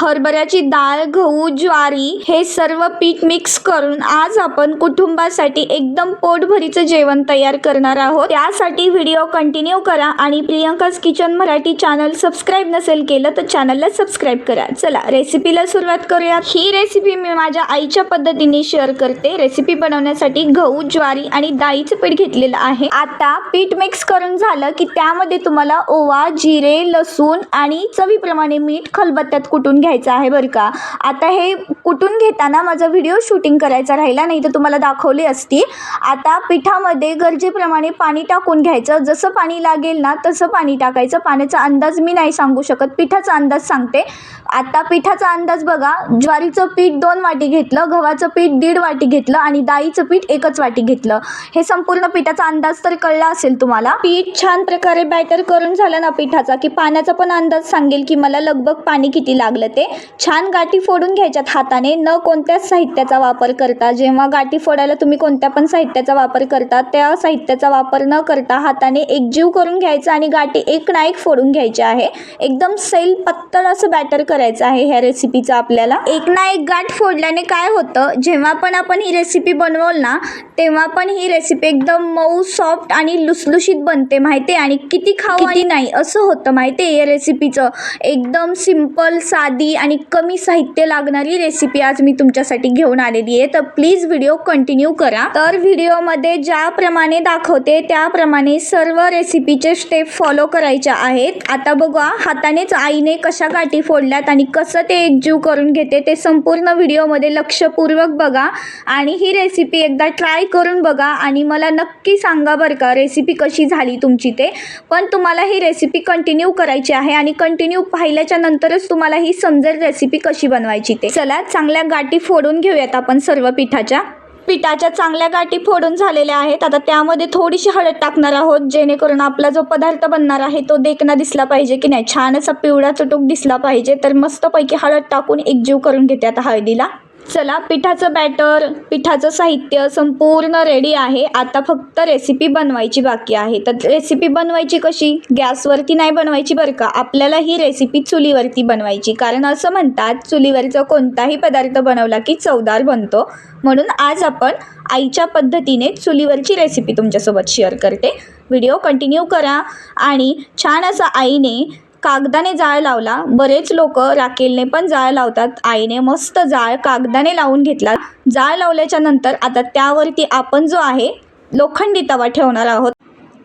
हरभऱ्याची डाळ गहू ज्वारी हे सर्व पीठ मिक्स करून आज आपण कुटुंबासाठी एकदम पोटभरीचं जेवण तयार करणार आहोत. त्यासाठी व्हिडिओ कंटिन्यू करा आणि Priyanka's kitchen Marathi channel subscribe नसेल केलं तर चॅनलला सबस्क्राईब करा. चला रेसिपीला सुरुवात करूया ही रेसिपी मी माझ्या आईच्या पद्धतीने शेअर करते. रेसिपी बनवण्यासाठी गहू ज्वारी आणि डाळीचं पीठ घेतलेलं आहे. आता पीठ मिक्स करून झालं की त्यामध्ये तुम्हाला ओवा जिरे लसूण आणि चवीप्रमाणे मीठ खलबत्त्यात कुटून घ्यायचं आहे बरं का? आता हे कुठून घेताना माझा व्हिडिओ शूटिंग करायचा राहिला नाही तर तुम्हाला दाखवली असती. आता पिठामध्ये गरजेप्रमाणे पाणी टाकून घ्यायचं. जसं पाणी लागेल ना तसं पाणी टाकायचं. पाण्याचा अंदाज मी नाही सांगू शकत. पिठाचा अंदाज सांगते. आता पिठाचा अंदाज बघा. ज्वारीचं पीठ दोन वाटी घेतलं गव्हाचं पीठ दीड वाटी घेतलं आणि डाळीचं पीठ एकच वाटी घेतलं. हे संपूर्ण पिठाचा अंदाज तर कळला असेल तुम्हाला? पीठ छान प्रकारे बॅटर करून झालं ना पिठाचा की पाण्याचा पण अंदाज सांगेल की मला लगभग पाणी किती लागलं ते. छान गाठी फोडून घ्यायच्यात हाताने. न कोणत्याच साहित्याचा वापर करता. जेव्हा गाठी फोडायला तुम्ही कोणत्या पण साहित्याचा वापर करता त्या साहित्याचा वापर न करता हाताने एकजीव करून घ्यायचा आणि गाठी एक ना एक फोडून घ्यायची आहे. एकदम सैल पत्तळ असं बॅटर करायचं आहे ह्या रेसिपीचं आपल्याला. एक ना एक गाठ फोडल्याने काय होतं? जेव्हा पण आपण ही रेसिपी बनवल ना तेव्हा पण ही रेसिपी एकदम मऊ सॉफ्ट आणि लुसलुशीत बनते माहिती आहे? आणि किती खाऊ किती? नाही असं होतं माहिती आहे? या रेसिपीचं एकदम सिंपल साधी आणि कमी साहित्य लागणारी रेसिपी आज मी तुमच्यासाठी घेऊन आलेली आहे. तर प्लीज व्हिडिओ कंटिन्यू करा. तर व्हिडिओमध्ये ज्याप्रमाणे दाखवते त्याप्रमाणे सर्व रेसिपीचे स्टेप फॉलो करायच्या आहेत. आता बघा हातानेच आईने कशा गाठी फोडल्यात आणि कसं ते एकजीव करून घेते ते संपूर्ण व्हिडिओमध्ये लक्षपूर्वक बघा. आणि ही रेसिपी एकदा ट्राय करून बघा आणि मला नक्की सांगा बरं का रेसिपी कशी झाली तुमची ते. पण तुम्हाला ही रेसिपी कंटिन्यू करायची आहे आणि कंटिन्यू पाहिल्याच्या नंतरच तुम्हाला ही समजेल रेसिपी कशी बनवायची ते? चला चांगल्या गाठी फोडून घेऊयात आपण सर्व पिठाच्या. पिठाच्या चांगल्या गाठी फोडून झालेल्या आहेत. आता त्यामध्ये थोडीशी हळद टाकणार आहोत जेणेकरून आपला जो पदार्थ बनणार आहे तो देखना दिसला पाहिजे की नाही. छान असा पिवळा चटूक दिसला पाहिजे. तर मस्तपैकी हळद टाकून एकजीव करून घेते आता हळदीला. चला पिठाचं बॅटर पिठाचं साहित्य संपूर्ण रेडी आहे. आता फक्त रेसिपी बनवायची बाकी आहे. तर रेसिपी बनवायची कशी? गॅसवरती नाही बनवायची बरं का? आपल्याला ही रेसिपी चुलीवरती बनवायची. कारण असं म्हणतात चुलीवरचा कोणताही पदार्थ बनवला की चवदार बनतो. म्हणून आज आपण आईच्या पद्धतीने चुलीवरची रेसिपी तुमच्यासोबत शेअर करते. व्हिडिओ कंटिन्यू करा. आणि छान असं आईने कागदाने जाळ लावला. बरेच लोक राखेलने पण जाळ लावतात. आईने मस्त जाळ कागदाने लावून घेतला. जाळ लावल्याच्या नंतर आता त्यावरती आपण जो आहे लोखंडी तवा ठेवणार आहोत.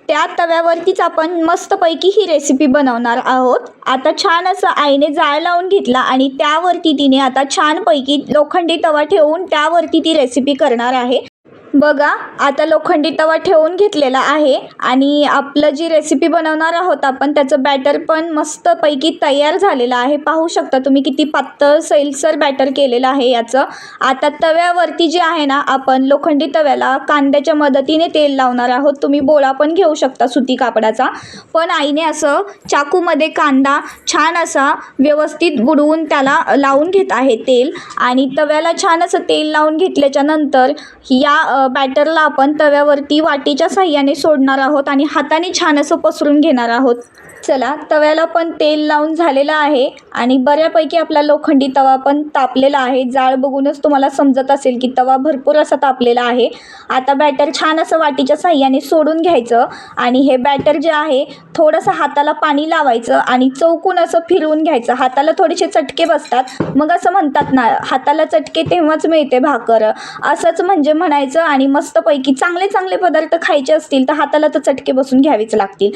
त्या तव्यावरतीच आपण मस्तपैकी ही रेसिपी बनवणार आहोत. आता छान असं आईने जाळ लावून घेतला आणि त्यावरती तिने आता छानपैकी लोखंडी तवा ठेवून त्यावरती ती रेसिपी करणार आहे. बघा आता लोखंडी तवा ठेवून घेतलेला आहे आणि आपलं जी रेसिपी बनवणार आहोत आपण त्याचं बॅटर पण मस्तपैकी तयार झालेलं आहे. पाहू शकता तुम्ही किती पातळ सैलसर बॅटर केलेलं आहे याचं. आता तव्यावरती जे आहे ना आपण लोखंडी तव्याला कांद्याच्या मदतीने तेल लावणार आहोत. तुम्ही बोळा पण घेऊ शकता सुती कापडाचा. पण आईने असं चाकूमध्ये कांदा छान असा व्यवस्थित बुडवून त्याला लावून घेत आहे तेल. आणि तव्याला छान असं तेल लावून घेतल्याच्या नंतर या बॅटरला आपण तव्यावरती वाटीच्या साह्याने सोडणार आहोत आणि हाताने छान असं पसरून घेणार आहोत. चला तव्याला पण तेल लावून झालेलं आहे आणि बऱ्यापैकी आपला लोखंडी तवा पण तापलेला आहे. जाळ बघूनच तुम्हाला समजत असेल की तवा भरपूर असा तापलेला आहे. आता बॅटर छान असं वाटीच्या साह्याने सोडून घ्यायचं आणि हे बॅटर जे आहे थोडंसं हाताला पाणी लावायचं आणि चौकून असं फिरवून घ्यायचं. हाताला थोडेसे चटके बसतात. मग असं म्हणतात ना हाताला चटके तेव्हाच मिळते भाकर. असंच म्हणजे म्हणायचं आणि मस्तपैकी चांगले चांगले पदार्थ खायचे असतील तर हाताला तर चटके बसून घ्यावेच लागतील.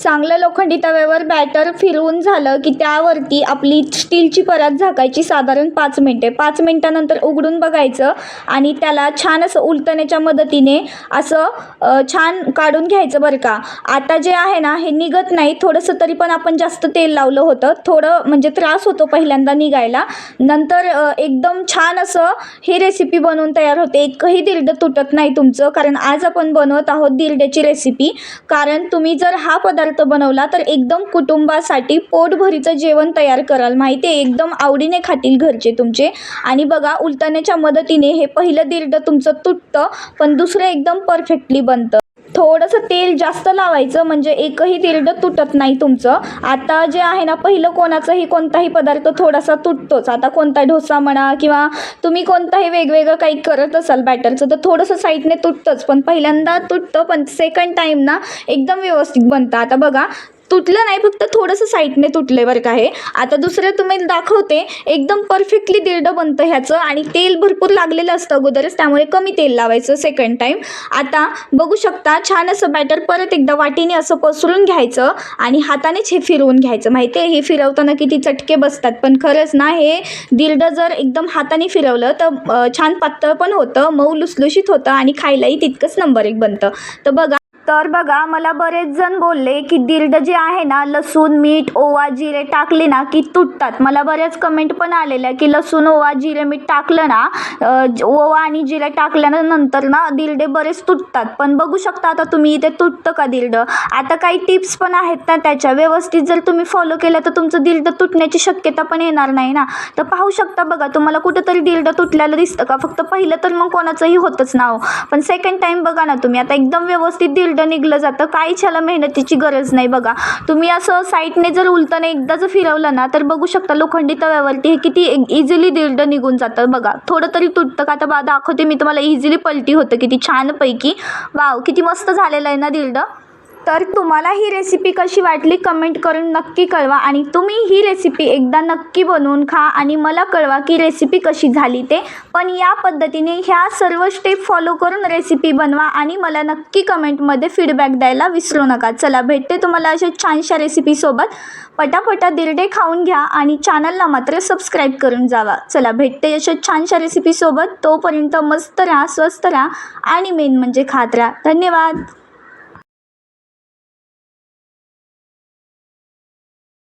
चांगलं लोखंडी तव्यावर बॅटर फिरवून झालं की त्यावरती आपली स्टीलची परत झाकायची साधारण पाच मिनटे. पाच मिनटानंतर उघडून बघायचं आणि त्याला छान असं उलटण्याच्या मदतीने असं छान काढून घ्यायचं बरं का. आता जे आहे ना हे निघत नाही. थोडंसं तरी पण आपण जास्त तेल लावलं होतं. थोडं म्हणजे त्रास होतो पहिल्यांदा निघायला. नंतर एकदम छान असं ही रेसिपी बनवून तयार होते. एकही दिरडं तुटत नाही तुमचं. कारण आज आपण बनवत आहोत दिरड्याची रेसिपी कारण तुम्ही जर हा पदार्थ बनवला तर एकदम कुटुंबासाठी पोटभरीचं जेवण तयार कराल. माहिती आहे एकदम आवडीने खातील घरचे तुमचे. आणि बघा उलटण्याच्या मदतीने हे पहिलं दिरडं तुमचं तुटतं पण दुसरं एकदम परफेक्टली बनतं. थोडंसं तेल जास्त लावायचं म्हणजे एकही तिरडं तुटत नाही तुमचं. आता जे आहे ना पहिलं कोणाचंही कोणताही पदार्थ थोडासा तुटतोच. आता कोणता डोसा म्हणा किंवा तुम्ही कोणताही वेगवेगळं काही करत असाल बॅटरचं तर थोडंसं साईडने तुटतंच. पण पहिल्यांदा तुटतं पण सेकंड टाईम ना एकदम व्यवस्थित बनतं. आता बघा तुटलं नाही फक्त थोडंसं साईडने तुटले बरं का हे. आता दुसरं तुम्ही दाखवते एकदम परफेक्टली दिरडं बनतं ह्याचं आणि तेल भरपूर लागलेलं असतं अगोदरच त्यामुळे कमी तेल लावायचं सेकंड टाईम आता बघू शकता छान असं बॅटर परत एकदा वाटीने असं पसरून घ्यायचं आणि हातानेच हे फिरवून घ्यायचं. माहिती आहे हे फिरवताना किती चटके बसतात पण खरंच ना हे दिरडं जर एकदम हाताने फिरवलं तर छान पातळ पण होतं मऊ लुसलुशीत होतं आणि खायलाही तितकंच नंबर एक बनतं. तर बघा तर बघा मला बरेच जण बोलले की दिरड जे आहे ना लसूण मीठ ओवा जिरे टाकले ना की तुटतात. मला बऱ्याच कमेंट पण आलेल्या की लसूण ओवा जिरे मीठ टाकलं ना ओवा आणि जिरे टाकल्यानंतर ना दिर्डे बरेच तुटतात. पण बघू शकता आता तुम्ही इथे तुटतं का दिरडं आता काही टिप्स पण आहेत ना त्याच्या. व्यवस्थित जर तुम्ही फॉलो केलं तर तुमचं दिरडं तुटण्याची शक्यता पण येणार नाही ना. तर पाहू शकता बघा तुम्हाला कुठंतरी दिरडं तुटलेलं दिसतं का? फक्त पहिलं तर मग कोणाचंही होतच ना हो. पण सेकंड टाईम बघा ना तुम्ही. आता एकदम व्यवस्थित दिरडं निघलं जातं काही ह्याला मेहनतीची गरज नाही बघा. तुम्ही असं साईडने जर उलटं एकदा जर फिरवलं ना तर बघू शकता लोखंडी तव्यावरती हे किती e- इझिली दीर्ड निघून जातं बघा. थोडं तरी तुटतं का आता बा दाखवते मी तुम्हाला इझिली पलटी होतं किती छानपैकी. वाव किती मस्त झालेलं आहे ना दिरडं तर तुम्हाला ही रेसिपी कशी वाटली कमेंट करून नक्की कळवा आणि तुम्ही ही रेसिपी एकदा नक्की बनवून खा आणि मला कळवा की रेसिपी कशी झाली ते. पण या पद्धतीने ह्या सर्व स्टेप फॉलो करून रेसिपी बनवा आणि मला नक्की कमेंटमध्ये फीडबॅक द्यायला विसरू नका. चला भेटते तुम्हाला अशा छानशा रेसिपीसोबत पटापटा दिरडे खाऊन घ्या आणि चॅनलला मात्र सबस्क्राईब करून जावा. चला भेटते अशा छानशा रेसिपीसोबत तोपर्यंत मस्त राहा स्वस्त राहा आणि मेन म्हणजे खात राहा. धन्यवाद!